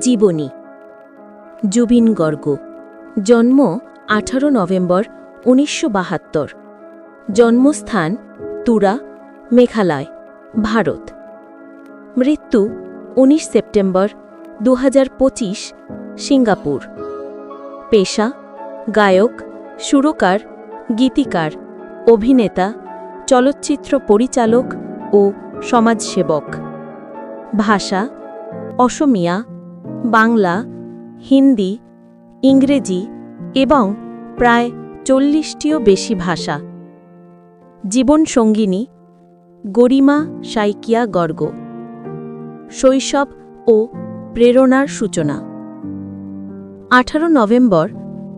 জীবনী। জুবিন গর্গ। জন্ম আঠারো নভেম্বর উনিশশো বাহাত্তর। জন্মস্থান তুরা, মেঘালয়, ভারত। মৃত্যু উনিশ সেপ্টেম্বর দু হাজার পঁচিশ, সিঙ্গাপুর। পেশা গায়ক, সুরকার, গীতিকার, অভিনেতা, চলচ্চিত্র পরিচালক ও সমাজসেবক। ভাষা অসমিয়া বাংলা, হিন্দি, ইংরেজি এবং প্রায় চল্লিশটিও বেশি ভাষা। জীবনসঙ্গিনী গরিমা সাইকিয়া গর্গ। শৈশব ও প্রেরণার সূচনা। আঠারো নভেম্বর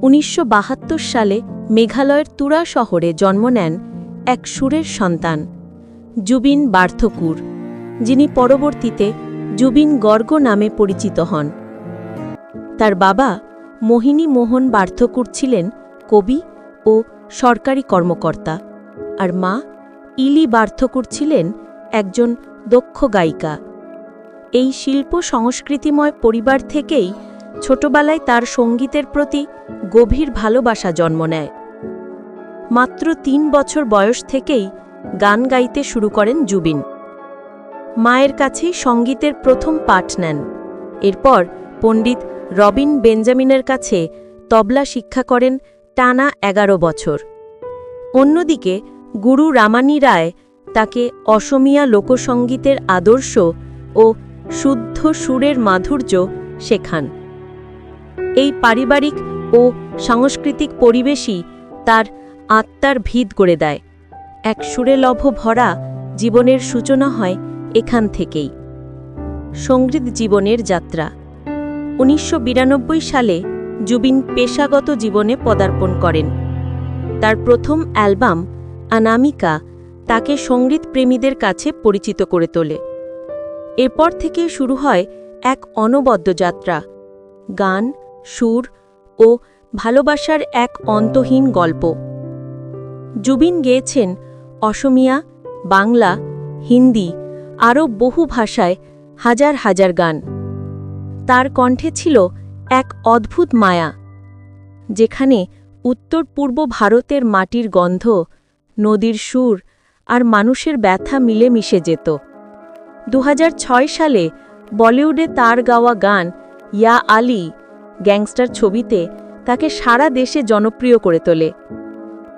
উনিশশো বাহাত্তর সালে মেঘালয়ের তুরা শহরে জন্ম নেন এক সুরের সন্তান, জুবিন বার্থকুর, যিনি পরবর্তীতে জুবিন গর্গ নামে পরিচিত হন। তার বাবা মোহিনী মোহন বার্থকুর ছিলেন কবি ও সরকারি কর্মকর্তা আর মা ইলি বার্থকুর ছিলেন একজন দক্ষ গায়িকা। এই শিল্প সংস্কৃতিময় পরিবার থেকেই ছোটবেলায় তার সঙ্গীতের প্রতি গভীর ভালোবাসা জন্ম নেয়। মাত্র তিন বছর বয়স থেকেই গান গাইতে শুরু করেন জুবিন। মায়ের কাছেই সঙ্গীতের প্রথম পাঠ নেন। এরপর পণ্ডিত রবিন বেঞ্জামিনের কাছে তবলা শিক্ষা করেন টানা এগারো বছর। অন্যদিকে গুরু রামানি রায় তাকে অসমিয়া লোকসঙ্গীতের আদর্শ ও শুদ্ধ সুরের মাধুর্য শেখান। এই পারিবারিক ও সাংস্কৃতিক পরিবেশই তার আত্মার ভিত গড়ে দেয়। এক সুরেলভ ভরা জীবনের সূচনা হয় এখান থেকেই। সংগীত জীবনের যাত্রা। উনিশশো বিরানব্বই সালে জুবিন পেশাগত জীবনে পদার্পণ করেন। তার প্রথম অ্যালবাম, অনামিকা, তাকে সংগীত প্রেমীদের কাছে পরিচিত করে তোলে। এরপর থেকে শুরু হয় এক অনবদ্য যাত্রা। গান, সুর ও ভালোবাসার এক অন্তহীন গল্প। জুবিন গেয়েছেন অসমিয়া, বাংলা, হিন্দি আরও বহু ভাষায় হাজার হাজার গান। তার কণ্ঠে ছিল এক অদ্ভুত মায়া, যেখানে উত্তর পূর্ব ভারতের মাটির গন্ধ, নদীর সুর আর মানুষের ব্যথা মিলে মিশে যেত। দু হাজার ছয় সালে বলিউডে তার গাওয়া গান ইয়া আলী গ্যাংস্টার ছবিতে তাকে সারা দেশে জনপ্রিয় করে তোলে।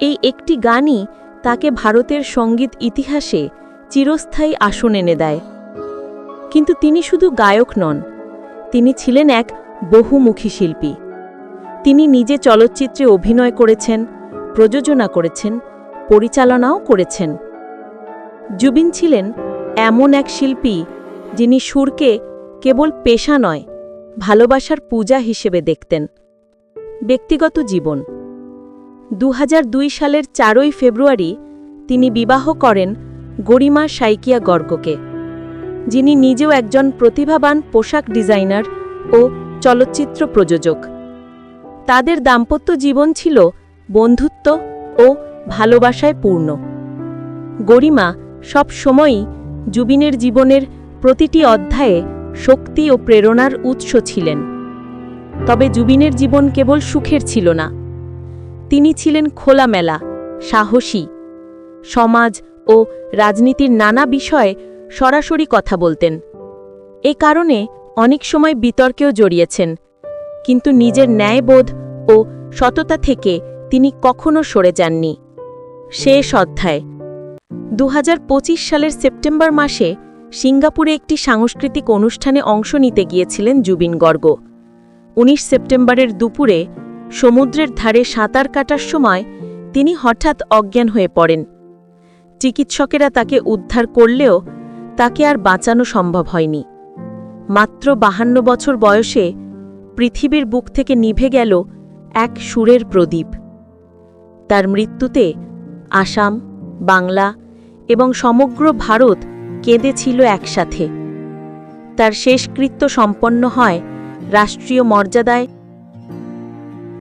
এই একটি গানই তাকে ভারতের সংগীত ইতিহাসে চিরস্থায়ী আসন এনে দেয়। কিন্তু তিনি শুধু গায়ক নন, তিনি ছিলেন এক বহুমুখী শিল্পী। তিনি নিজে চলচ্চিত্রে অভিনয় করেছেন, প্রযোজনা করেছেন, পরিচালনাও করেছেন। জুবিন ছিলেন এমন এক শিল্পী যিনি সুরকে কেবল পেশা নয়, ভালোবাসার পূজা হিসেবে দেখতেন। ব্যক্তিগত জীবন। দু হাজার দুই সালের চারই ফেব্রুয়ারি তিনি বিবাহ করেন গরিমা সাইকিয়া গর্গকে, যিনি নিজেও একজন প্রতিভাবান পোশাক ডিজাইনার ও চলচ্চিত্র প্রযোজক। তাদের দাম্পত্য জীবন ছিল বন্ধুত্ব ও ভালোবাসায় পূর্ণ। গরিমা সব সময়ই জুবিনের জীবনের প্রতিটি অধ্যায়ে শক্তি ও প্রেরণার উৎস ছিলেন। তবে জুবিনের জীবন কেবল সুখের ছিল না। তিনি ছিলেন খোলামেলা, সাহসী, সমাজ ও রাজনীতির নানা বিষয়ে সরাসরি কথা বলতেন। এ কারণে অনেক সময় বিতর্কেও জড়িয়েছেন, কিন্তু নিজের ন্যায়বোধ ও সততা থেকে তিনি কখনো সরে যাননি। শেষ অধ্যায়। দু হাজার পঁচিশ সালের সেপ্টেম্বর মাসে সিঙ্গাপুরে একটি সাংস্কৃতিক অনুষ্ঠানে অংশ নিতে গিয়েছিলেন জুবিন গর্গ। উনিশ সেপ্টেম্বরের দুপুরে সমুদ্রের ধারে সাঁতার কাটার সময় তিনি হঠাৎ অজ্ঞান হয়ে পড়েন। চিকিৎসকেরা তাকে উদ্ধার করলেও তাকে আর বাঁচানো সম্ভব হয়নি। মাত্র বাহান্ন বছর বয়সে পৃথিবীর বুক থেকে নিভে গেল এক সুরের প্রদীপ। তার মৃত্যুতে আসাম, বাংলা এবং সমগ্র ভারত কেঁদেছিল একসাথে। তার শেষকৃত্য সম্পন্ন হয় রাষ্ট্রীয় মর্যাদায়